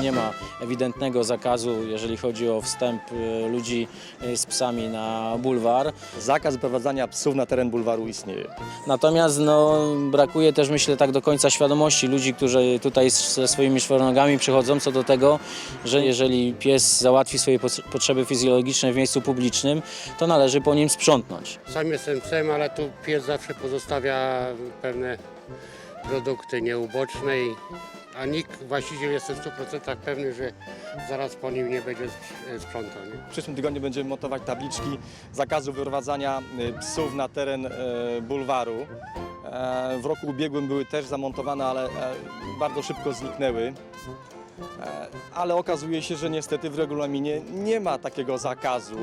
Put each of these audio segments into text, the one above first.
Nie ma ewidentnego zakazu, jeżeli chodzi o wstęp y, ludzi y, z psami na bulwar. Zakaz wyprowadzania psów na teren bulwaru istnieje. Natomiast no, brakuje też, myślę, tak do końca świadomości ludzi, którzy tutaj ze swoimi czworonogami przychodzą co do tego, że jeżeli pies załatwi swoje potrze- potrzeby fizjologiczne w miejscu publicznym, to należy po nim sprzątnąć. Sam jestem psem, ale tu pies zawsze pozostawia pewne produkty nieuboczne, i- a nikt, właściciel jestem w 100% pewny, że zaraz po nim nie będzie sprz- sprzątał. Nie? W przyszłym tygodniu będziemy montować tabliczki zakazu wyprowadzania y, psów na teren e, bulwaru. E, W roku ubiegłym były też zamontowane, ale e, bardzo szybko zniknęły. E, Ale okazuje się, że niestety w regulaminie nie ma takiego zakazu.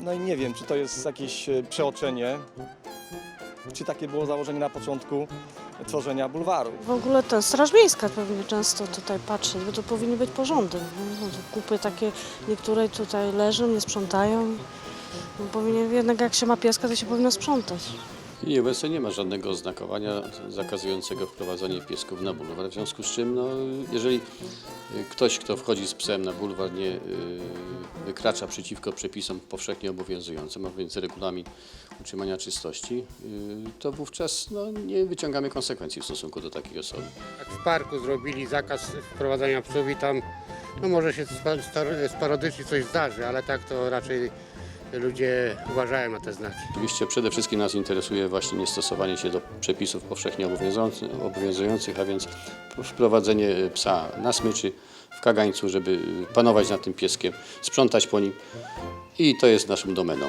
No i nie wiem, czy to jest jakieś e, przeoczenie, czy takie było założenie na początku tworzenia bulwaru. W ogóle to Straż Miejska powinna często tutaj patrzeć, bo to powinien być porządek. No, Kupy takie, niektóre tutaj leżą, nie sprzątają. No, powinien, jednak jak się ma pieska, to się powinno sprzątać. I obecnie nie ma żadnego oznakowania zakazującego wprowadzanie piesków na bulwar, w związku z czym no, jeżeli y, ktoś, kto wchodzi z psem na bulwar nie y, wykracza przeciwko przepisom powszechnie obowiązującym, a więc regulamin utrzymania czystości, y, to wówczas no, nie wyciągamy konsekwencji w stosunku do takiej osoby. Jak w parku zrobili zakaz wprowadzania psów i tam no może się spa- star- sporadycznie coś zdarzy, ale tak to raczej ludzie uważają na te znaki. Oczywiście przede wszystkim nas interesuje właśnie niestosowanie się do przepisów powszechnie obowiązujący- obowiązujących, a więc wprowadzenie psa na smyczy, w kagańcu, żeby panować nad tym pieskiem, sprzątać po nim i to jest naszą domeną.